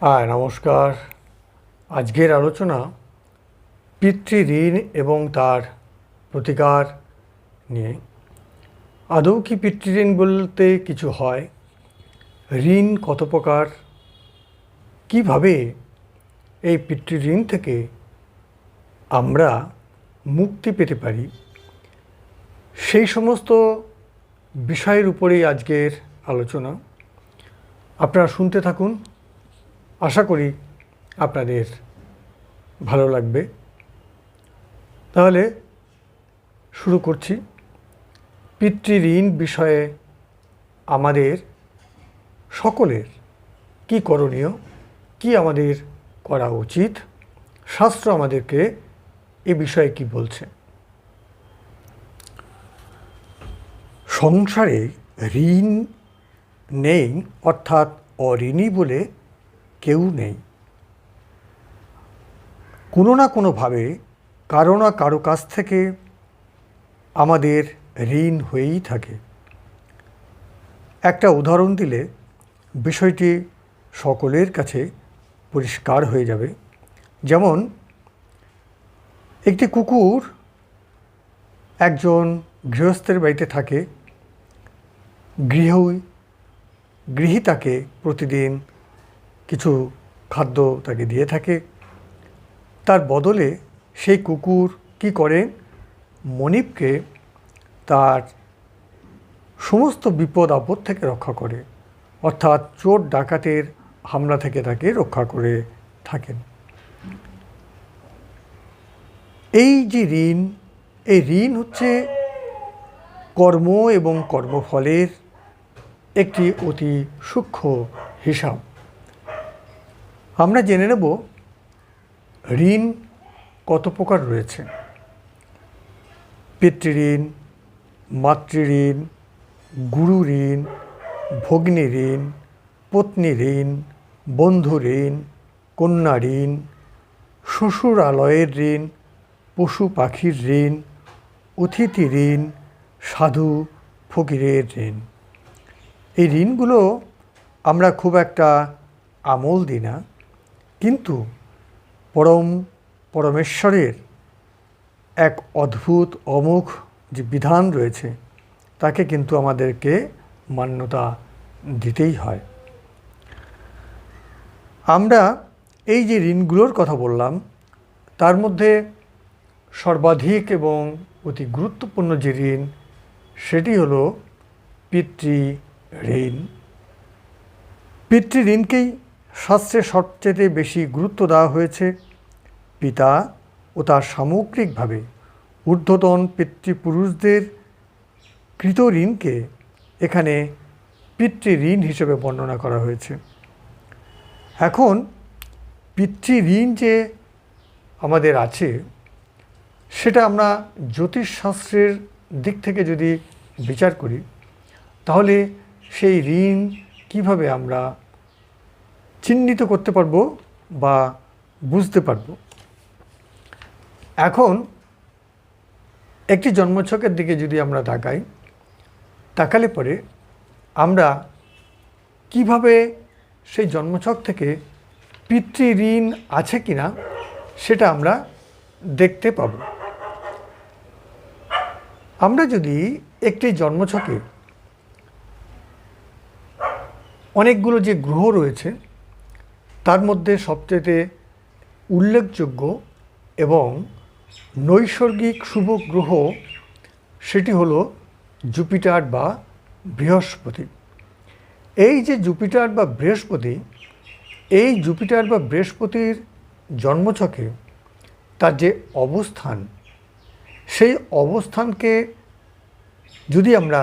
হ্যাঁ নমস্কার। আজকের আলোচনা পিতৃঋণ এবং তার প্রতিকার নিয়ে। আদৌ কি পিতৃঋণ বলতে কিছু হয়? ঋণ কত প্রকার? কীভাবে এই পিতৃঋণ থেকে আমরা মুক্তি পেতে পারি? সেই সমস্ত বিষয়ের উপরেই আজকের আলোচনা। আপনারা শুনতে থাকুন। আশা করি আপনাদের ভালো লাগবে। তাহলে শুরু করছি। পিতৃঋণ বিষয়ে আমাদের সকলের কি করণীয়, কি আমাদের করা উচিত, শাস্ত্র আমাদেরকে এ বিষয়ে কি বলছে? সংসারে ঋণ নেই অর্থাৎ অঋণী বলে কেউ নেই। কোনো না কোনোভাবে কারও না কারও কাছ থেকে আমাদের ঋণ হয়েই থাকে। একটা উদাহরণ দিলে বিষয়টি সকলের কাছে পরিষ্কার হয়ে যাবে। যেমন, একটি কুকুর একজন গৃহস্থের বাড়িতে থাকে গৃহ গৃহীতাকে প্রতিদিন কিছু খাদ্য তাকে দিয়ে থাকে। তার বদলে সেই কুকুর কি করে? মনিপকে তার সমস্ত বিপদ আপদ থেকে রক্ষা করে। অর্থাৎ চোর ডাকাতের হামলা থেকে তাকে রক্ষা করে থাকেন। এই যে ঋণ, এই ঋণ হচ্ছে কর্ম এবং কর্মফলের একটি অতি সূক্ষ্ম হিসাব। আমরা জেনে নেব ঋণ কত প্রকার রয়েছে। পিতৃঋণ, মাতৃঋণ গুরু ঋণ ভগ্নী ঋণ পত্নী ঋণ বন্ধু ঋণ কন্যা ঋণ শ্বশুরালয়ের ঋণ, পশু পাখির ঋণ অতিথি ঋণ সাধু, ফকিরের ঋণ। এই ঋণগুলো আমরা খুব একটা আমল দিই না। কিন্তু পরম পরমেশ্বরের এক অদ্ভুত অমুখ যে বিধান রয়েছে, তাকে কিন্তু আমাদেরকে মান্যতা দিতেই হয়। আমরা এই যে ঋণগুলোর কথা বললাম, তার মধ্যে সর্বাধিক এবং অতি গুরুত্বপূর্ণ যে ঋণ, সেটি হলো পিতৃ ঋণ। পিতৃঋণকেই শাস্ত্রে সবচেয়ে বেশি গুরুত্ব দেওয়া হয়েছে পিতা ও তার সামগ্রিকভাবে ঊর্ধ্বতন পিতৃপুরুষদের কৃত ঋণকে এখানে পিতৃঋণ হিসেবে বর্ণনা করা হয়েছে। এখন পিতৃঋণ যে আমাদের আছে, সেটা আমরা জ্যোতিষশাস্ত্রের দিক থেকে যদি বিচার করি, তাহলে সেই ঋণ কীভাবে আমরা চিহ্নিত করতে পারব বা বুঝতে পারব। এখন একটি জন্মছকের দিকে যদি আমরা তাকাই, তাকালে পরে আমরা কীভাবে সেই জন্মছক থেকে পিতৃ ঋণ আছে কি না সেটা আমরা দেখতে পাব। আমরা যদি একটি জন্মছকে অনেকগুলো যে গ্রহ রয়েছে তার মধ্যে সবচেয়ে উল্লেখযোগ্য এবং নৈসর্গিক শুভ গ্রহ সেটি হল জুপিটার বা বৃহস্পতি। এই যে জুপিটার বা বৃহস্পতি, এই জুপিটার বা বৃহস্পতির জন্মছকে তার যে অবস্থান, সেই অবস্থানকে যদি আমরা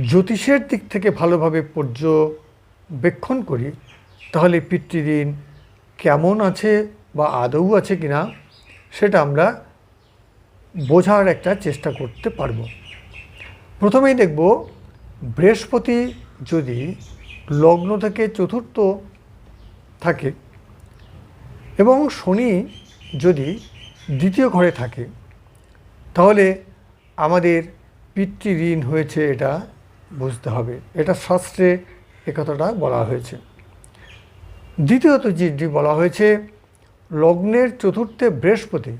জ্যোতিষের দিক থেকে ভালোভাবে পর্যবেক্ষণ করি তাহলে পিতৃঋণ কেমন আছে বা আদৌ আছে কি না সেটা আমরা বোঝার একটা চেষ্টা করতে পারব। প্রথমেই দেখব, বৃহস্পতি যদি লগ্ন থেকে চতুর্থ থাকে এবং শনি যদি দ্বিতীয় ঘরে থাকে, তাহলে আমাদের পিতৃঋণ হয়েছে এটা বুঝতে হবে। এটা শাস্ত্রে একথাটা বলা হয়েছে। দ্বিতীয়ত যেটি বলা হয়েছে, লগ্নের চতুর্থে বৃহস্পতি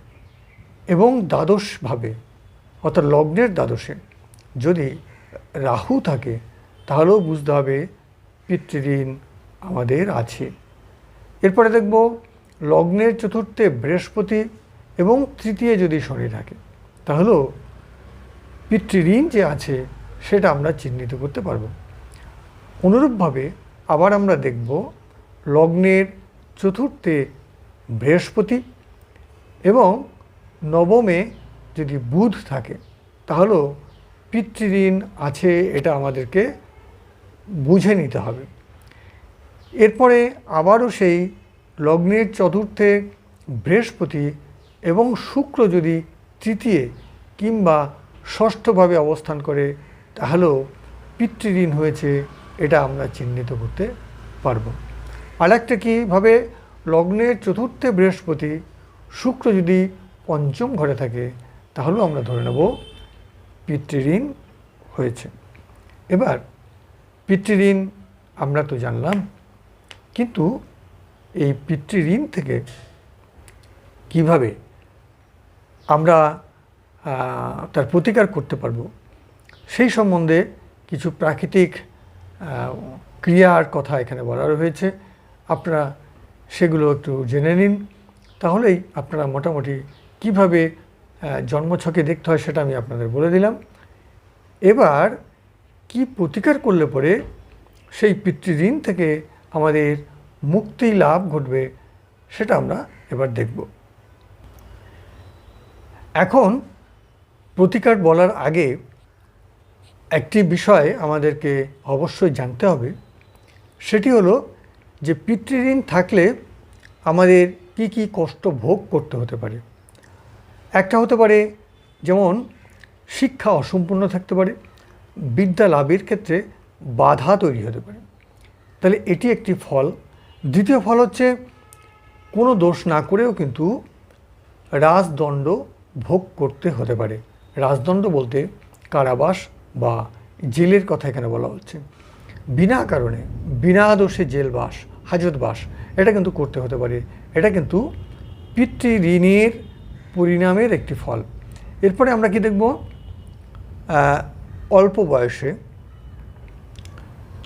এবং দ্বাদশভাবে, অর্থাৎ লগ্নের দ্বাদশে। যদি রাহু থাকে, তাহলেও বুঝতে হবে পিতৃঋণ আমাদের আছে। এরপরে দেখব, লগ্নের চতুর্থে বৃহস্পতি এবং তৃতীয় যদি শনি থাকে, তাহলেও পিতৃঋণ যে আছে, সেটা আমরা চিহ্নিত করতে পারব। অনুরূপভাবে আবার আমরা দেখব লগ্নের চতুর্থে বৃহস্পতি এবং নবমে যদি বুধ থাকে, তাহলেও পিতৃঋণ আছে এটা আমাদেরকে বুঝে নিতে হবে। এরপরে আবারও সেই লগ্নের চতুর্থে বৃহস্পতি এবং শুক্র যদি তৃতীয় কিংবা ষষ্ঠভাবে অবস্থান করে, তাহলেও পিতৃঋণ হয়েছে এটা আমরা চিহ্নিত করতে পারব। আরেকটা কীভাবে লগ্নের চতুর্থে বৃহস্পতি শুক্র যদি পঞ্চম ঘরে থাকে, তাহলেও আমরা ধরে নেব পিতৃঋণ হয়েছে। এবার, পিতৃঋণ আমরা তো জানলাম, কিন্তু এই পিতৃঋণ থেকে কীভাবে আমরা তার প্রতিকার করতে পারব? সেই সম্বন্ধে কিছু প্রাকৃতিক ক্রিয়ার কথা এখানে বলা হয়েছে। আপনারা সেগুলো একটু জেনে নিন। তাহলেই আপনারা মোটামুটি কীভাবে জন্মছকে দেখতে হয় সেটা আমি আপনাদের বলে দিলাম। এবার কি প্রতিকার করলে পরে সেই পিতৃঋণ থেকে আমাদের মুক্তি লাভ ঘটবে সেটা আমরা এবার দেখব। এখন প্রতিকার বলার আগে একটি বিষয় আমাদেরকে অবশ্যই জানতে হবে, সেটি হলো যে পিতৃঋণ থাকলে আমাদের কি কি কষ্ট ভোগ করতে হতে পারে? একটা হতে পারে যেমন শিক্ষা অসম্পূর্ণ থাকতে পারে, বিদ্যা লাভের ক্ষেত্রে বাধা তৈরি হতে পারে। তাহলে এটি একটি ফল। দ্বিতীয় ফল হচ্ছে কোনো দোষ না করেও কিন্তু রাজদণ্ড ভোগ করতে হতে পারে। রাজদণ্ড বলতে কারাবাস বা জেলের কথা এখানে বলা হচ্ছে। বিনা কারণে, বিনা দোষে জেলবাস হাজতবাস এটা কিন্তু করতে হতে পারে। এটা কিন্তু পিতৃ ঋণের পরিণামের একটি ফল। এরপরে আমরা কি দেখব? অল্প বয়সে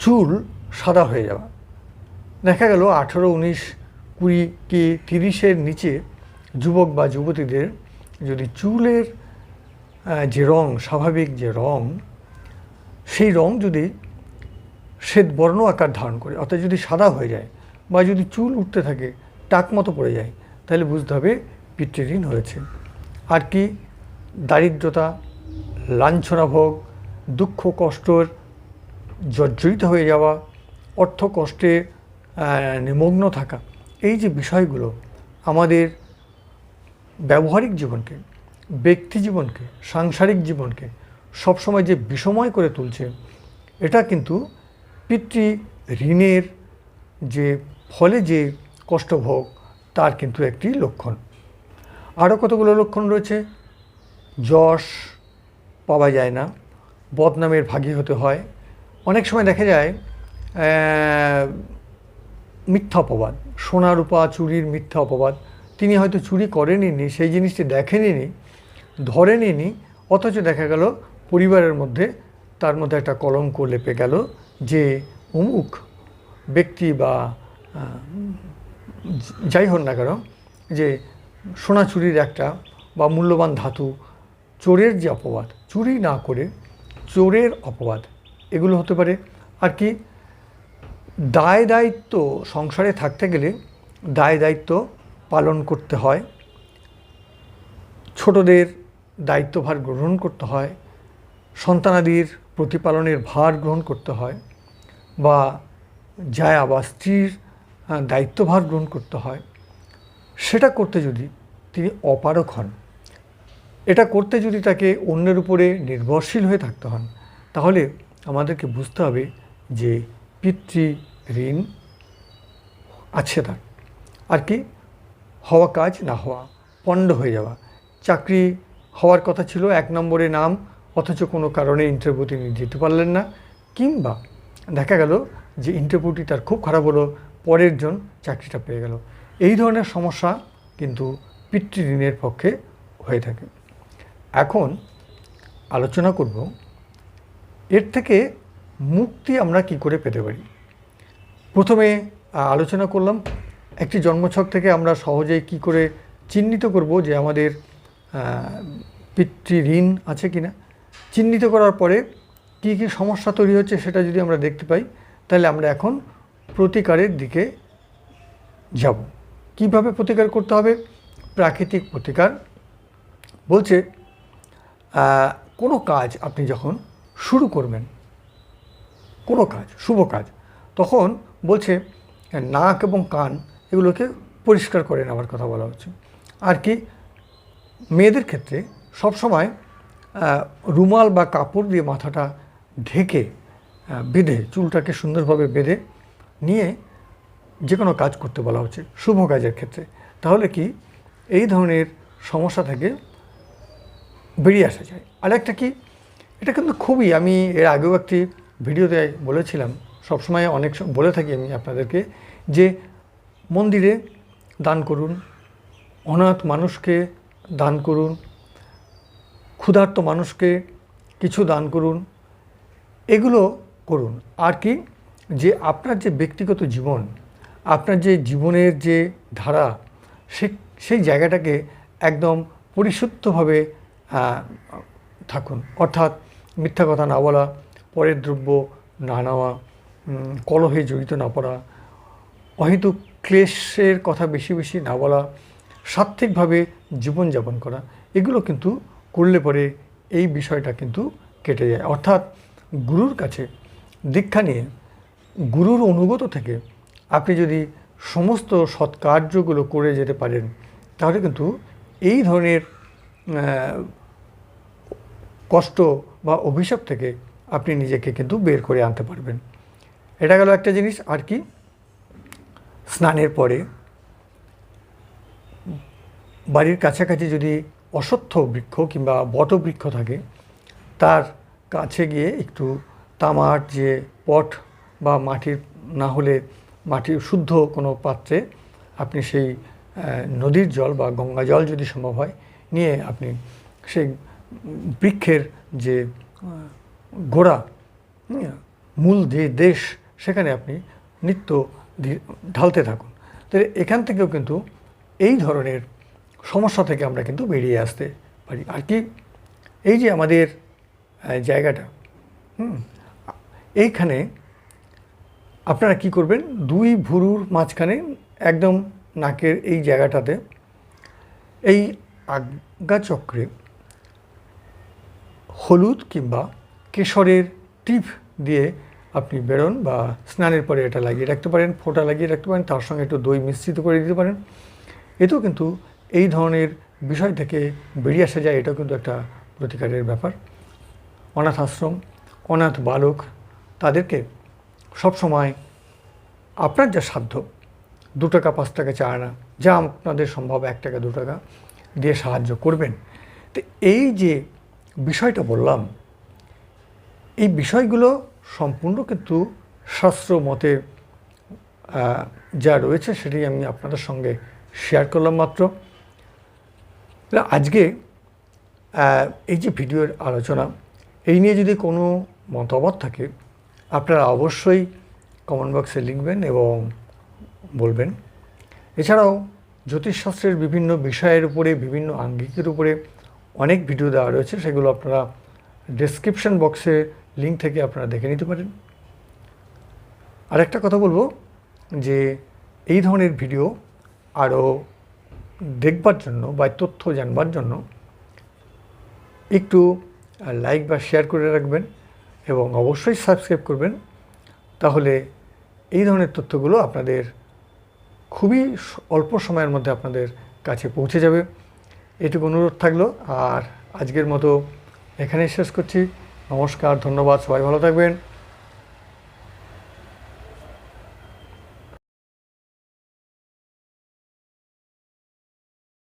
চুল সাদা হয়ে যাওয়া। দেখা গেল আঠেরো, উনিশ, কুড়ি কি তিরিশের নিচে যুবক বা যুবতীদের যদি চুলের যে রং, স্বাভাবিক যে রং, সেই রং যদি শ্বেত বর্ণ আকার ধারণ করে, অর্থাৎ যদি সাদা হয়ে যায় বা যদি চুল উঠতে থাকে, টাক মতো পড়ে যায়, তাহলে বুঝতে হবে পিতৃঋণ হয়েছে। আর কি? দারিদ্রতা লাঞ্ছনা ভোগ দুঃখ, কষ্টর জর্জরিত হয়ে যাওয়া, অর্থ কষ্টে নিমগ্ন থাকা, এই যে বিষয়গুলো আমাদের ব্যবহারিক জীবনকে, ব্যক্তি জীবনকে, সাংসারিক জীবনকে সবসময় যে বিষময় করে তুলছে, এটা কিন্তু পিতৃ ঋণের যে ফলে যে কষ্টভোগ, তার কিন্তু একটি লক্ষণ। আরও কতগুলো লক্ষণ রয়েছে? যশ পাওয়া যায় না, বদনামের ভাগী হতে হয়। অনেক সময় দেখা যায় মিথ্যা অপবাদ, সোনা রূপা, চুরির মিথ্যা অপবাদ। তিনি হয়তো চুরি করেনি সেই জিনিসটি দেখেনি ধরেনি অথচ দেখা গেল পরিবারের মধ্যে তার মধ্যে একটা কলঙ্ক লেপে গেল যে অমুক ব্যক্তি বা যাই হোক না কেন, যে সোনা চুরির একটা বা মূল্যবান ধাতু, চোরের যে অপবাদ, চুরি না করে চোরের অপবাদ, এগুলো হতে পারে। আর কি, দায় দায়িত্ব সংসারে থাকতে গেলে দায় দায়িত্ব পালন করতে হয়। ছোটদের দায়িত্বভার গ্রহণ করতে হয়। সন্তানাদির প্রতিপালনের ভার গ্রহণ করতে হয়। বা জায়া বা স্ত্রীর দায়িত্বভার গ্রহণ করতে হয়, সেটা করতে যদি তিনি অপারক হন, এটা করতে যদি তাকে অন্যের উপরে নির্ভরশীল হয়ে থাকতে হন, তাহলে আমাদেরকে বুঝতে হবে যে পিতৃ ঋণ আছে তার। আর কি? হওয়া কাজ না হওয়া, পণ্ড হয়ে যাওয়া। চাকরি হওয়ার কথা ছিল এক নম্বরে নাম, অথচ কোনো কারণে ইন্টারভিউ তিনি যেতে পারলেন না, কিংবা দেখা গেল যে ইন্টারভিউটি তার খুব খারাপ হলো পরের জন চাকরিটা পেয়ে গেল। এই ধরনের সমস্যা কিন্তু পিতৃঋণের পক্ষে হয়ে থাকে। এখন আলোচনা করব এর থেকে মুক্তি আমরা কি করে পেতে পারি? প্রথমে আলোচনা করলাম একটি জন্মছক থেকে আমরা সহজেই কি করে চিহ্নিত করব যে আমাদের আহ, পিতৃ ঋণ আছে কিনা। চিহ্নিত করার পরে কী কী সমস্যা তৈরি হচ্ছে সেটা যদি আমরা দেখতে পাই, তাহলে আমরা এখন প্রতিকারের দিকে যাব। কীভাবে প্রতিকার করতে হবে? প্রাকৃতিক প্রতিকার। বলছে কোনো কাজ আপনি যখন শুরু করবেন, কোনো কাজ, শুভ কাজ, তখন বলছে, নাক এবং কান এগুলোকে পরিষ্কার করে নেওয়ার কথা বলা হচ্ছে। আর কি, মেয়েদের ক্ষেত্রে সবসময় রুমাল বা কাপড় দিয়ে মাথাটা ঢেকে বেঁধে, চুলটাকে সুন্দরভাবে বেঁধে নিয়ে যে কোনো কাজ করতে বলা হচ্ছে শুভ কাজের ক্ষেত্রে। তাহলে কি এই ধরনের সমস্যা থেকে বেরিয়ে আসা যায়। আর একটা কি, এটা কিন্তু খুবই, আমি এর আগেও একটি ভিডিওতে বলেছিলাম, সবসময় অনেক বলে থাকি আমি আপনাদেরকে, যে মন্দিরে দান করুন, অনাথ মানুষকে দান করুন, ক্ষুধার্ত মানুষকে কিছু দান করুন এগুলো করুন। আর কি? যে আপনার যে ব্যক্তিগত জীবন, আপনার যে জীবনের যে ধারা, সে, সেই জায়গাটাকে একদম পরিশুদ্ধভাবে থাকুন। অর্থাৎ মিথ্যা কথা না বলা, পরের দ্রব্য না নেওয়া কলহে জড়িত না পড়া, অহেতুক ক্লেশের কথা বেশি বেশি না বলা, সাত্ত্বিকভাবে জীবনযাপন করা, এগুলো কিন্তু করলে পরে এই বিষয়টা কিন্তু কেটে যায়। অর্থাৎ গুরুর কাছে দীক্ষা নিয়ে গুরুর অনুগত থেকে আপনি যদি সমস্ত সৎকার্যগুলো করে যেতে পারেন, তাহলে কিন্তু এই ধরনের কষ্ট বা অভিশাপ থেকে আপনি নিজেকে কিন্তু বের করে আনতে পারবেন। এটা গেল একটা জিনিস, আর কি? স্নানের পরে বাড়ির কাছাকাছি যদি অশ্বত্থ বৃক্ষ কিংবা বট বৃক্ষ থাকে, তার কাছে গিয়ে একটু তামার যে পট বা মাটির না হলে মাটির শুদ্ধ কোনো পাত্রে আপনি সেই নদীর জল বা গঙ্গা জল যদি সম্ভব হয়, নিয়ে আপনি সেই বৃক্ষের যে গোড়া মূল যে দেশ, সেখানে আপনি নিত্য ঢালতে থাকুন। তাহলে এখান থেকেও কিন্তু এই ধরনের সমস্যা থেকে আমরা কিন্তু বেরিয়ে আসতে পারি। আর কি, এই যে আমাদের জায়গাটা। হুম। এইখানে আপনারা কি করবেন? দুই ভুরুর মাঝখানে একদম নাকের এই জায়গাটাতে এই আজ্ঞাচক্রে হলুদ কিংবা কেশরের টিপ দিয়ে আপনি বেরোন বা স্নানের পরে এটা লাগিয়ে রাখতে পারেন, ফোঁটা লাগিয়ে রাখতে পারেন, তার সঙ্গে একটু দই মিশ্রিত করে দিতে পারেন। এতেও কিন্তু এই ধরনের বিষয় থেকে বেরিয়ে আসা যায়, এটাও কিন্তু একটা প্রতিকারের ব্যাপার। অনাথ আশ্রম, অনাথ বালক, তাদেরকে সবসময় আপনার যা সাধ্য, দু টাকা, পাঁচ টাকা চা আনা যা আপনাদের সম্ভব এক টাকা, দু টাকা দিয়ে সাহায্য করবেন। তো এই যে বিষয়টা বললাম, এই বিষয়গুলো সম্পূর্ণ কিন্তু শাস্ত্র মতে যা রয়েছে সেটি আমি আপনাদের সঙ্গে শেয়ার করলাম মাত্র। আজকে এই যে ভিডিওর আলোচনা এই নিয়ে যদি কোনো মতামত থাকে, আপনারা অবশ্যই কমেন্ট বক্সে লিখবেন এবং বলবেন। এছাড়াও, জ্যোতিষশাস্ত্রের বিভিন্ন বিষয়ের উপরে, বিভিন্ন আঙ্গিকের উপরে অনেক ভিডিও দেওয়া রয়েছে। সেগুলো আপনারা ডেসক্রিপশন বক্সে লিঙ্ক থেকে আপনারা দেখে নিতে পারেন। আর একটা কথা বলব, যে এই ধরনের ভিডিও আরও দেখবার জন্য বা তথ্য জানবার জন্য একটু লাইক বা শেয়ার করে রাখবেন এবং অবশ্যই সাবস্ক্রাইব করবেন। তাহলে এই ধরনের তথ্যগুলো আপনাদের খুবই অল্প সময়ের মধ্যে আপনাদের কাছে পৌঁছে যাবে। এটুকু অনুরোধ থাকল আর আজকের মতো এখানেই শেষ করছি। নমস্কার, ধন্যবাদ, সবাই ভালো থাকবেন।